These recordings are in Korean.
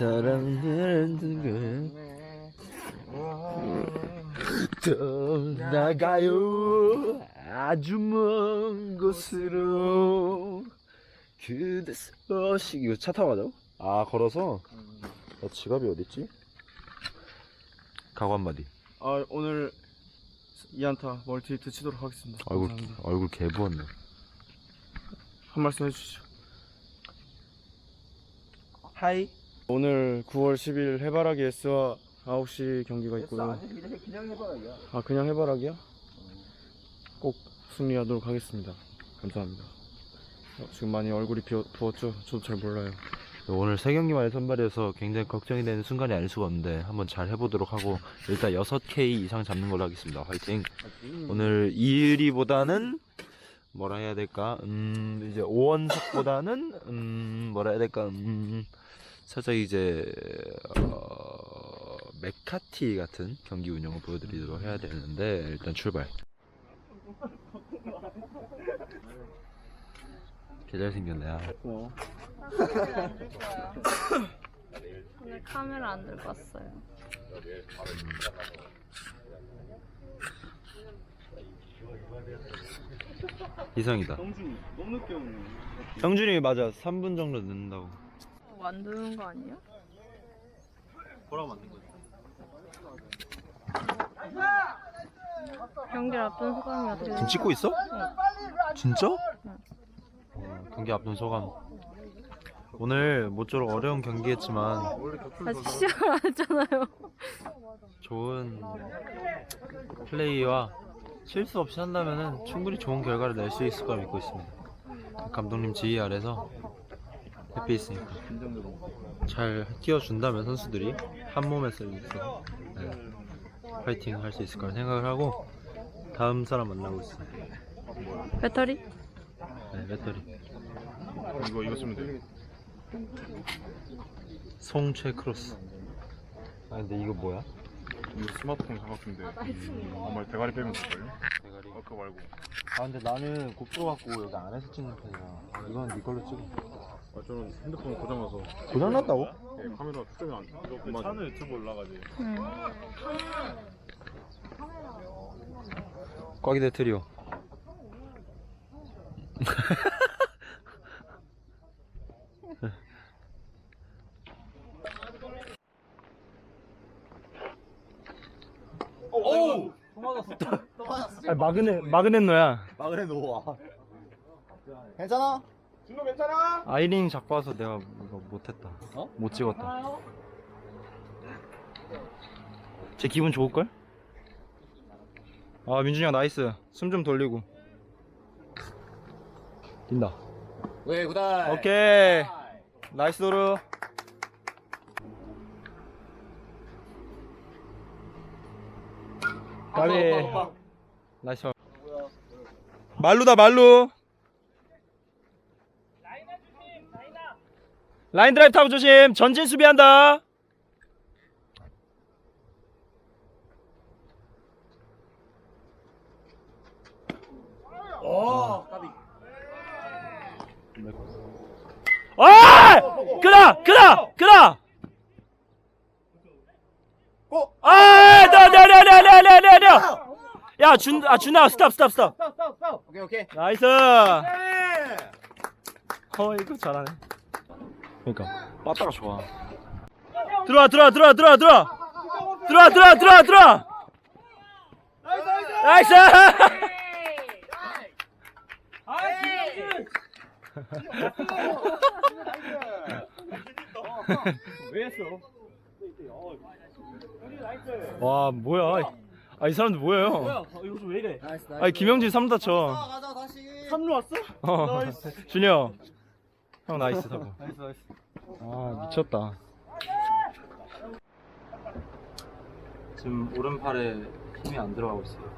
사랑하는 걸 떠나가요 아주 먼 곳으로 그대 소식 이거 차 타고 가자고? 아 걸어서? 나 지갑이 어딨지? 각오 한마디 아 오늘 이안타 멀티 히트 치도록 하겠습니다. 얼굴 감사합니다. 얼굴 개 부었네 한 말씀 해주시죠. 하이. 오늘 9월 10일 해바라기 S와 9시 경기가 있고요. 그냥 해봐라 야아 그냥 해바라기야? 꼭 승리하도록 하겠습니다. 감사합니다. 어, 지금 많이 얼굴이 비어, 부었죠? 저도 잘 몰라요. 오늘 세 경기만에 선발이어서 굉장히 걱정이 되는 순간이 아닐 수가 없는데 한번 잘 해보도록 하고 일단 6K 이상 잡는 걸로 하겠습니다. 화이팅. 오늘 2위보다는 뭐라 해야 될까? 음 이제 5원석보다는 음 뭐라 해야 될까? 음 살짝 이제 어 메카티 같은 경기 운영을 보여드리도록 해야 되는데 일단 출발. 개 잘 생겼네 아. 어. 오늘 카메라 안 들고 왔어요. 이성이다 성준이 너무 늦게 오네. 형준이 맞아 3분 정도 늦는다고 만드는 거 아니에요? 뭐라 만든 거지? 경기 앞둔 소감이 어떻게 지금 찍고 있어? 진짜? 응. 어, 경기 앞둔 소감 오늘 모쪼록 어려운 경기였지만 아직 시작을 안 했잖아요. 좋은 플레이와 실수 없이 한다면 충분히 좋은 결과를 낼 수 있을 거라 믿고 있습니다 감독님 지휘 아래서 해피 있으니까 잘 뛰어준다면 선수들이 한 몸에 썰려서 네, 파이팅 할 수 있을 거라 생각을 하고 다음 사람 만나고 있어요 배터리? 네, 배터리 이거 이거 쓰면 돼. 송채 크로스 아 근데 이거 뭐야? 이거 스마트폰 사각인데 정말 대가리 빼면 될걸요? 대가리 어 그거 말고. 아 근데 나는 고프로 갖고 여기 안에서 찍는 편이야 이건 네 걸로 찍어 아 저는 핸드폰 고장나서 고장났다고? 네, 카메라 초점이 안 이거 차는 유튜브 올라가지. 응. 꽉이 대 트리오 아 마그네 마그네노야. 마그네 놓아 괜찮아? 아이링 잡고 와서 내가 이거 못했다. 어? 못 찍었다. 제 기분 좋을 걸? 아 민준이 형 나이스. 숨 좀 돌리고. 뛴다. 왜 구달 오케이. 나이스 도루. 까비. 나이스. 말루다 말루. 라인 드라이브 타고 조심. 전진 수비한다. 아! 그다! 그다! 그다! 아! 나나 나 나 나 나 나! 야, 준, 아, 준아, 스탑, 스탑, 스탑. 오케이 오케이 나이스! 어, 이거 잘하네. 그러니까, 빠따가 좋아. 들어와, 들어와, 들어와, 들어와, 들어와! 들어와, 들어와, 들어와, 들어와! 나이스! 와, 뭐야. 아, 이 사람들 뭐예요? 뭐야, 이거 왜 이래? 나이스 나이스 아니, 김영진 3 다쳐. 가자 다시 3루 왔어? 어. 형. 형 나이스 사고. 나이스 나이스. 아 미쳤다. 지금 오른팔에 힘이 안 들어가고 있어요.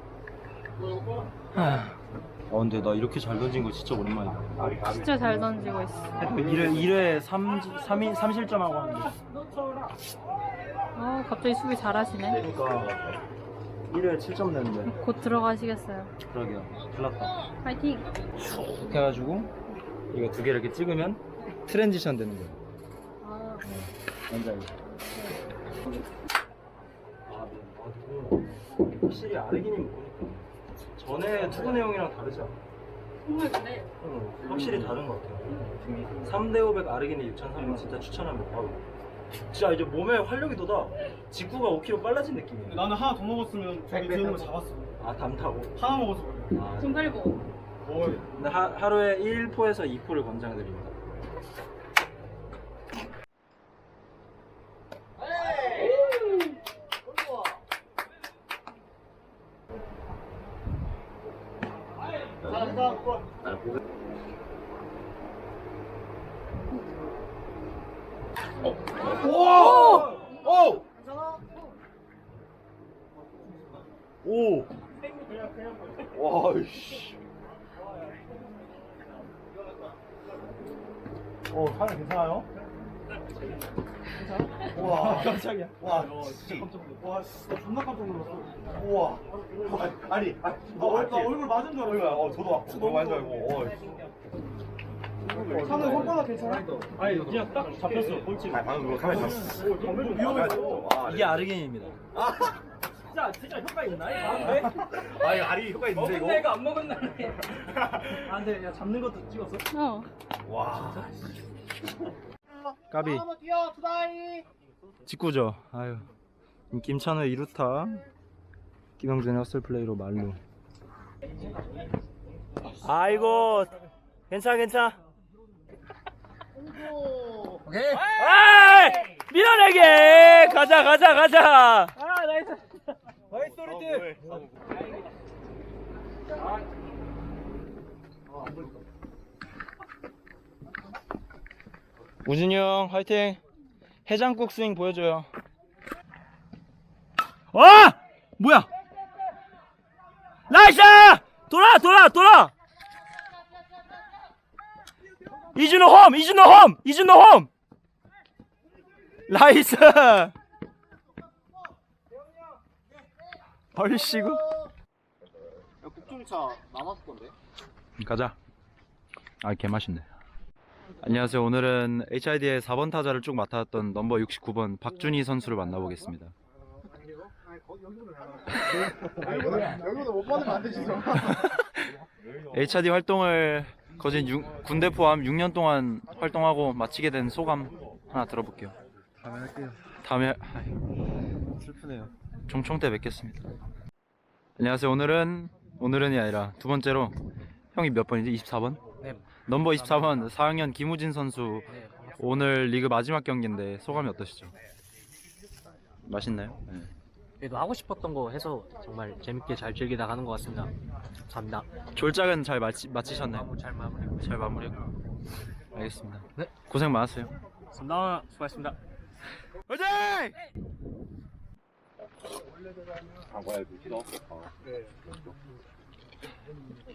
아 근데 나 이렇게 잘 던진 거 진짜 오랜만이다. 진짜 잘 던지고 있어. 1회 1회 3 3인 3실점하고 하는데. 어, 갑자기 수비 잘하시네. 그러니까 1회 7점 냈는데 곧 들어가시겠어요. 그러게요 큰일 났다 파이팅! 이렇게 해가지고 이거 두개 이렇게 찍으면 트랜지션 되는 거예요 아, 뭔지 알죠? 아, 네. 확실히 아르기닌 보니까 전에 투구 내용이랑 다르지 않아? 정말 근데 응, 확실히 다른 것 같아요. 3대 500 아르기닌 6003은 진짜 추천합니다 바로. 진짜 이제 몸에 활력이 돋아. 직구가 5kg 빨라진 느낌이에요. 나는 하나 더 먹었으면 저기 드는 거 잡았어. 아 담타고? 하나 먹었어. 아, 좀 빨리 먹어. 뭐 근데 하, 하루에 1포에서 2포를 권장드립니다 오! 와, 씨. 어, 사람 괜찮아요? 와 깜짝이야 와, 진짜 깜짝 놀랐어. 와, 나 존나 깜짝 놀랐어. 우와. 아니, 아니, 나, 얼, 나 얼굴 맞은 줄 알았어. 어, 저도 아프고 너무 많이 알고. 어. 상대 손바닥 괜찮아? 아니 그냥 딱 잡혔어 꼴찌 아, 방금 그거 카메라 잡았어. 위험했어. 아, 이게 아르기닌입니다 진짜 진짜 효과 있나요? 아, 네? 아, 이거 알이 효과 있는데, 이거? 애가 안 먹은 날에 아 근데 야 잡는 것도 찍었어? 어. 와. 까비 직구죠. 아유. 김찬우 이루타. 김영준의 헛슬 플레이로 말로. 아이고. 괜찮아 괜찮아. 오케이. 아이! 밀어내게! 가자 가자 가자. 나이스. 소리트. 우진이 형 화이팅 해장국 스윙 보여줘요. 와 뭐야? 나이스! 돌아 돌아 돌아! 이준호 홈 이준호 홈 이준호 홈! 나이스! 얼씨구 국중차 남았을 건데? 가자. 아, 개 맛있네. 안녕하세요. 오늘은 HID의 4번 타자를 쭉 맡았던 넘버 69번 박준희 선수를 만나보겠습니다. 여기도 못 받으면 안 되지 HID 활동을 거진 육- 군대 포함 6년 동안 활동하고 마치게 된 소감 하나 들어볼게요. 다음에 할게요. 다음에 슬프네요. 종총 때 뵙겠습니다. 안녕하세요. 오늘은 오늘은이 아니라 두 번째로 형이 몇 번이지? 24번? 네. 넘버 24번 4학년 김우진 선수 네, 오늘 리그 마지막 경기인데 소감이 어떠시죠? 맛있나요? 네. 그래도 하고 싶었던 거 해서 정말 재밌게 잘 즐기다 가는 것 같습니다. 감사합니다. 졸작은 잘 마치, 마치셨나요? 잘 마무리했고. 잘 마무리했고 알겠습니다. 네. 고생 많았어요. 감사합니다. 수고하셨습니다. 화이팅!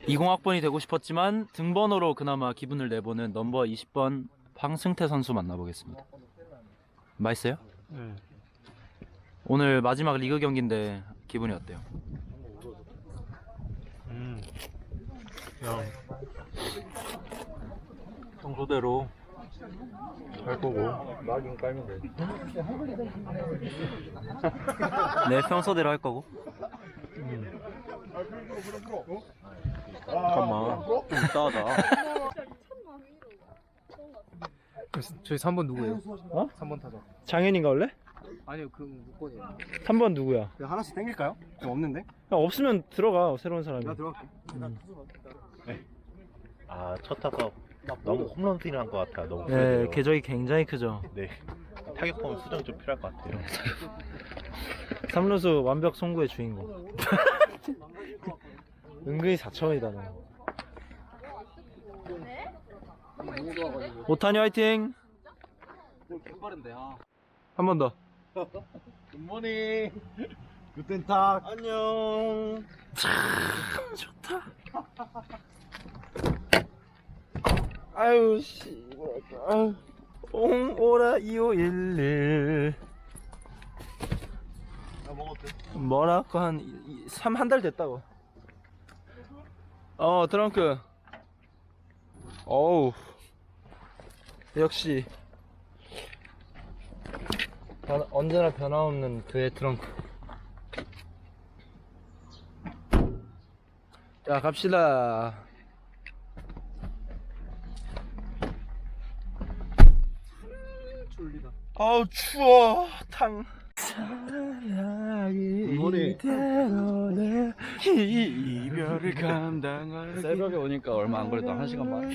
(20학번이) 되고 싶었지만 등번호로 그나마 기분을 내보는 넘버 (20번) 황승태 선수 만나보겠습니다 맛있어요? 네. 오늘 마지막 리그 경기인데 기분이 어때요? 음. 그냥 평소대로 할 거고 막인 깔면 돼. 네 평소대로 할 거고 잠깐만. 좀 이따하자. 저희 3번 누구예요? 어? 3번 타자. 장현인가 원래? 아니요 그 무건이에요. 3번 누구야? 하나씩 땡길까요? 좀 없는데? 야, 없으면 들어가 새로운 사람이 들어갈게. 아, 첫 타석 너무 홈런 스윙을 한것 같아요. 너무 네 그래요. 궤적이 굉장히 크죠 네. 타격폼 수정 좀 필요할 것 같아요. 삼루수 완벽 송구의 주인공. 은근히 4천원이다 너. 오타니 화이팅. 빠른데 아. 한 번 더. 굿모닝. 굿텐탁. 안녕. 참 좋다. 아유 씨. 아유. 옹오라 2511. 나 먹었어. 뭐라고 한 3 한 달 됐다고. 어 트렁크. 어우 역시 변- 언제나 변함없는 그의 트렁크. 자 갑시다. 졸리다. 아우 추워 탕. 머리. 이대로는 이별을 감당할 새벽에 오니까 얼마 안 걸렸다. 한 시간 반.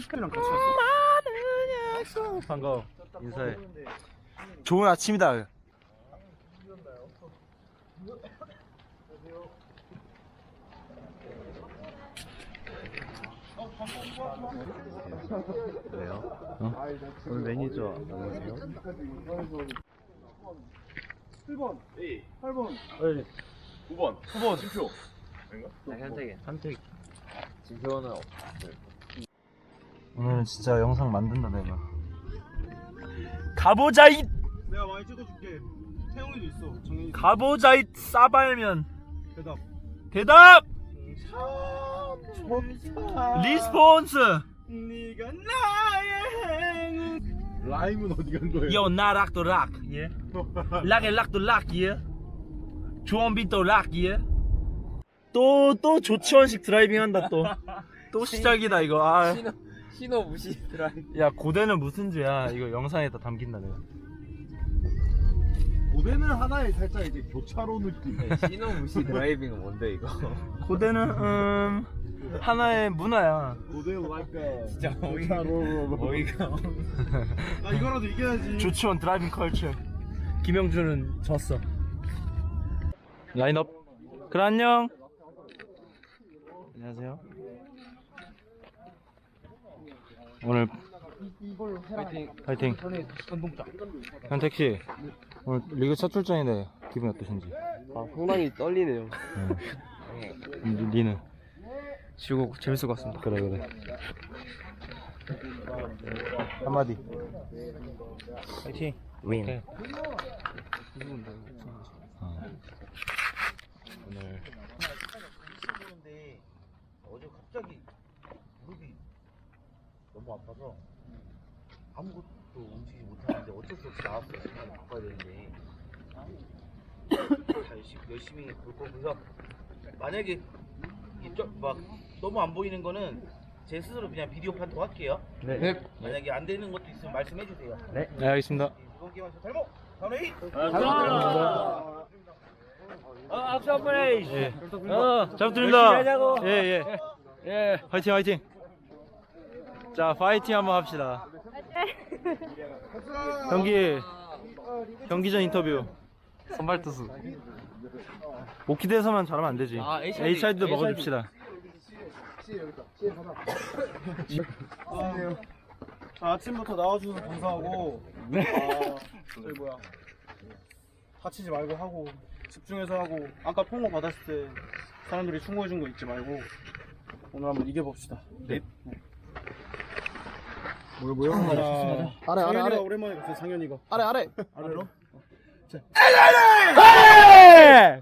반가워 인사해 좋은 아침이다 오늘 매니저 안녕하세요. 1번. 8번. 9번. 9번. 진표. 오늘은 진짜 영상 만든다 내가. 가보자 이 내가 많이 찍어줄게. 태용이도 있어. 정현이 가보자 이 싸발면. 대답. 대답! 리스폰스. 네가 행운 라임은 어디 간 거예요? 요 나락도 락 예. 락에 락도 락 예. 조원빈도 락 예. 또 또 조치원식 드라이빙 한다 또. 또 시작이다 이거. 아. 신호 신호 무시 드라이빙. 야 고대는 무슨 죄야? 이거 영상에다 담긴다 내가. 고대는 하나의 살짝 이제 교차로 느낌. 고대는 음 하나의 문화야. 고대 like 진짜 교차로. 어이가. 아 이거라도 이겨야지 조치원 드라이빙 컬처. 김영준은 졌어. 라인업. 그래 안녕. 안녕하세요. 오늘 파이팅. 현택 씨 오늘 리그 첫 출전인데 기분이 어떠신지? 아, 상당히 떨리네요. 니- 니는? 지고 재밌을 것 같습니다. 그래 그래. 한마디. 파이팅. 윈. 오케이. 어. 오늘 어제 갑자기 너무 아파서 아무것도 움직이지 못하는데 어쩔 수 없이 나왔어요. 시간을 바꿔야 되는데 자, 열심히, 열심히 볼 거고요. 만약에 이쪽 막 너무 안 보이는 거는 제 스스로 그냥 비디오 판독 할게요. 네. 만약에 안 되는 것도 있으면 말씀해 주세요. 네 알겠습니다. 이번 게임에서 탈모 다음 회의. 예. 어, 잘 부탁드립니다. 예, 예. 예. 화이팅, 화이팅. 자, 파이팅 한번 합시다. 경기, 경기 전 인터뷰. 선발 투수. 못 기대서만 잘하면 안 되지. 아, HID. HID도 먹어줍시다. 자, 아침부터 나와주셔서 감사하고 아, 저기 뭐야 다치지 말고 하고 집중해서 하고 아까 통보 받았을 때 사람들이 충고해준 거 잊지 말고 오늘 한번 이겨봅시다 네 뭐야 뭐야 아래 아래 아래 오랜만에 봤어 상현이가 아래 아래 아래로? 네!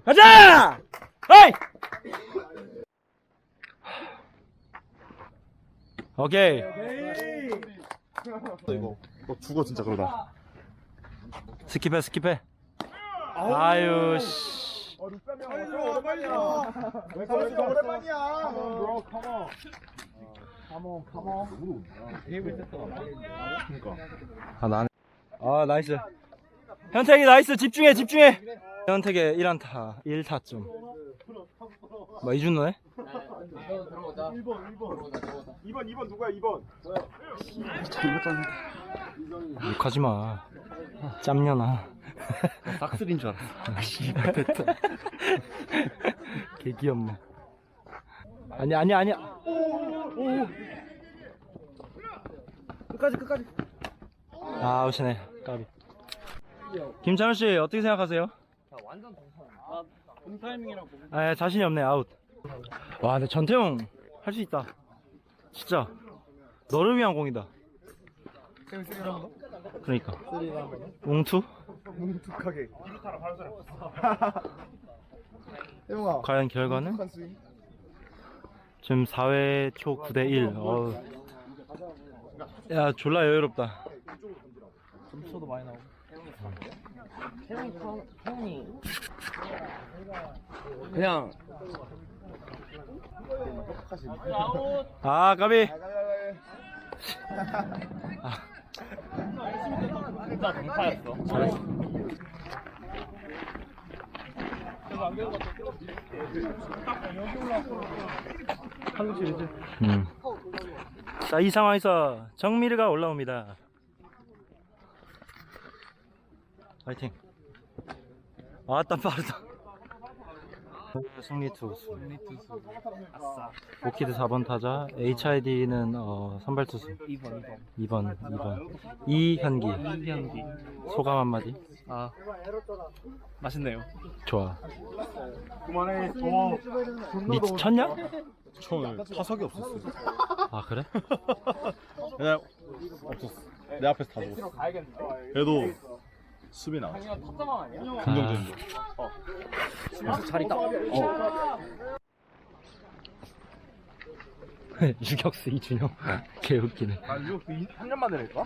가자! 헤이! 오케이. 이거 너 죽어 진짜 그러다. 스킵해, 스킵해. 아유, 씨. 빨리 와 빨리 와 오랜만이야 Come on. 아, 나는. 아, 나이스. 현택이 나이스. 집중해, 집중해. 현택의 1안타, 1타점. 뭐, 이준호네? 1번 1번 2번 2번 누구야 2번 욕하지 마. 짬녀나. 싹쓸인 줄 알았어. 아, 씨발, 됐다. 개 귀엽네. 아니, 아니, 아니야. 끝까지 끝까지 아, 아웃이네. 까비. 김찬호 씨, 어떻게 생각하세요? 홈타이밍이라고 아, 자신이 없네, 아웃. 와, 근데 전태용 할 수 있다. 진짜. 너를 위한 공이다. 그러니까. 웅투? 뭉툭하게 과연 결과는? 지금 4회 초 9대 1. 어우. 야, 졸라 여유롭다. 점수도 많이 나오고. 그냥 아, 까비. 진짜 동파였어. 음. 자, 이 상황에서 정미르가 올라옵니다. 파이팅. 아따 빠르다. 승리 투수. 오키드 4번 타자, HID는 어, 선발 투수. 2번 2번. 2번, 2번. 이현기. 이현기. 소감 한마디. 아 맛있네요. 좋아. 그만해 어니 쳤냐? 저는 타석이 없었어요 아, 그래? 그냥 없었어 내 앞에서 다 죽었어 그래도 수비 나왔어. 긍정적인 거. 잘 있다. 유격수 이준영. 개웃기네. 아, 이거 3년 만에 낼까?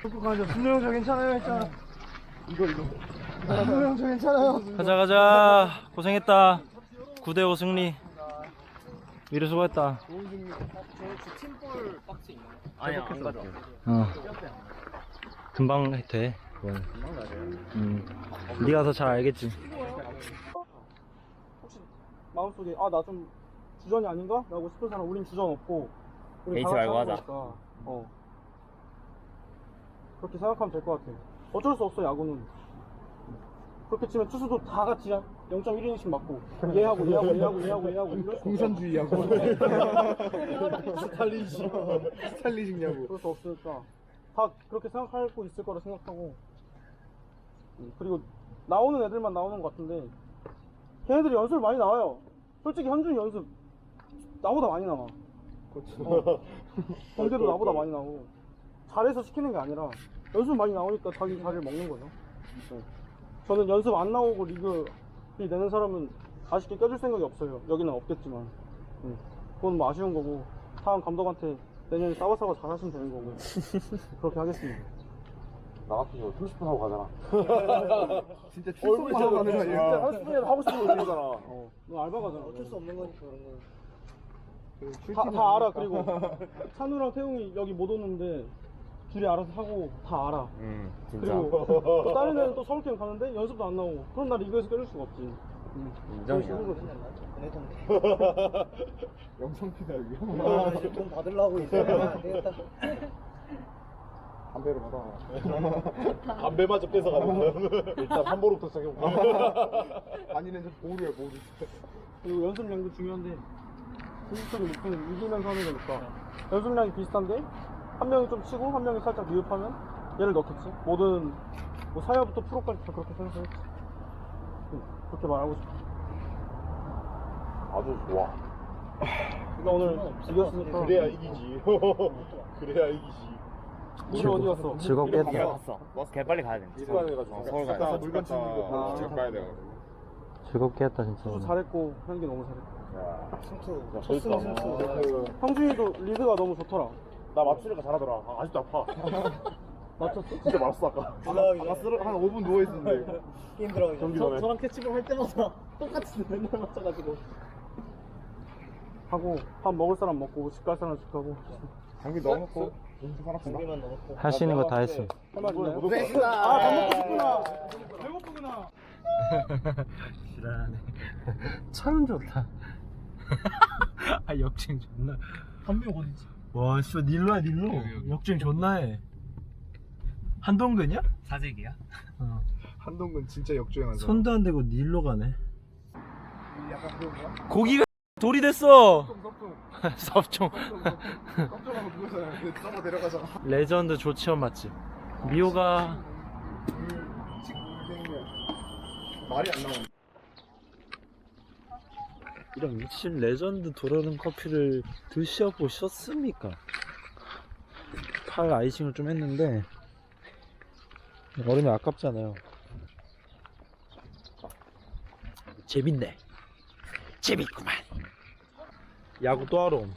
준호 형저 괜찮아요 했잖아 이거 이거. 준호 형저 괜찮아요. 가자 가자. 고생했다. 9대5 승리. 미르 수고했다. 아니야 안 가져. 어 금방 돼. 그건. 음. 네가 더 잘 알겠지. 마음속에 아 나 좀 주전이 아닌가? 라고 싶은 사람 우린 주전 없고 우리 에이치 다 같이 말고 하는 하자. 거니까. 어. 그렇게 생각하면 될 것 같아 어쩔 수 없어 야구는. 그렇게 치면 투수도 다 같이 0.1이닝씩 맞고 얘하고 얘하고 얘하고 얘하고 얘하고 이럴 수 공산주의 야구 스탈린식 스탈린식 야구 그럴 수 없으니까 다 그렇게 생각하고 있을 거라 생각하고. 음, 그리고 나오는 애들만 나오는 것 같은데 걔네들이 연습을 많이 나와요. 솔직히 현준이 연습 나보다 많이 나와. 그렇죠. 경대도 나보다 많이 나오고. 잘해서 시키는 게 아니라 연습 많이 나오니까 자기 자리를 먹는 거죠. 네. 저는 연습 안 나오고 리그 내는 사람은 아쉽게 껴줄 생각이 없어요. 여기는 없겠지만. 음, 그건 뭐 아쉬운 거고. 다음 감독한테 내년에 싸워 싸워 잘 하시면 되는 거고 그렇게 하겠습니다. 나 같아서 30분 하고 가잖아. 진짜 출석만 하고 가는 거 진짜 아니야 30분이라도 하고 싶은 거지 거잖아. 어, 너 알바 가잖아 어쩔 수 없는 거니까 그런 그 다, 다 알아 그리고. 찬우랑 태웅이 여기 못 오는데 둘이 알아서 하고 다 알아. 응 그리고 또 다른 애는 또 서울팀 가는데 연습도 안 나오고 그럼 나 리그에서 껴줄 수가 없지 인정이야. 거지 영상 피다 여기 돈 받으려고 이제. 담배를 받아. 담배마저 뺏어가는 거야. 일단 한 번부터 시작해볼까 아니는 좀 보루야 보루 그리고 연습량도 중요한데 공식적인 목표는 이기면서 하는 거니까. 연습량이 비슷한데 한 명이 좀 치고 한 명이 살짝 미흡하면 얘를 넣겠지? 모든 뭐 사야부터 프로까지 다 그렇게 생각했지. 응, 그렇게 말하고 싶어. 아주 좋아. 나 오늘 이겼으니까 그래야 이기지. 그래야 이기지. 우리 어디였어? 즐겁게 했다. 갔어. 개 빨리 가야 돼. 서울 가가지고. 서울 가야 물건 치는 거 아. 지금 가야 돼가지고. 즐겁게 했다 진짜. 잘했고 현기 너무 잘했고. 야. 저 있다. 형준이도 리드가 너무 좋더라. 나 맞추니까 잘하더라. 아, 아직도 아파 맞췄어? 진짜 말았어 아까. 아까 쓰러 한 5분 누워있었는데. 힘들어 경기 전에. 저랑 캐치볼 할 때마다 똑같이 맨날 맞춰가지고. 하고 밥 먹을 사람 먹고 집 갈 사람 집 가고. 장비 넣어놓고 연습 하나 쓴다. 할수 있는 거 다 했음 할말 있나요? 네. 아밥 먹고 싶구나. 배고프구나? 지랄하네 참 좋다. 아 역행 존나. 한명 어디지? 와 진짜 닐로야 닐로. 역행 존나 해 한동근이야? 사재기야? 한동근 진짜 역주행하잖아. 손도 안 대고 닐로 가네. 고기가 돌이 됐어. 섭종 깜짝하고 누워서 데려가잖아. 레전드 조치원 맛집. 미호가 말이 안 나오네. 이런 미친 레전드 도르는 커피를 드셔보셨습니까? 팔 아이싱을 좀 했는데 얼음이 아깝잖아요 재밌네. 재밌구만. 야구 또 하러 옴.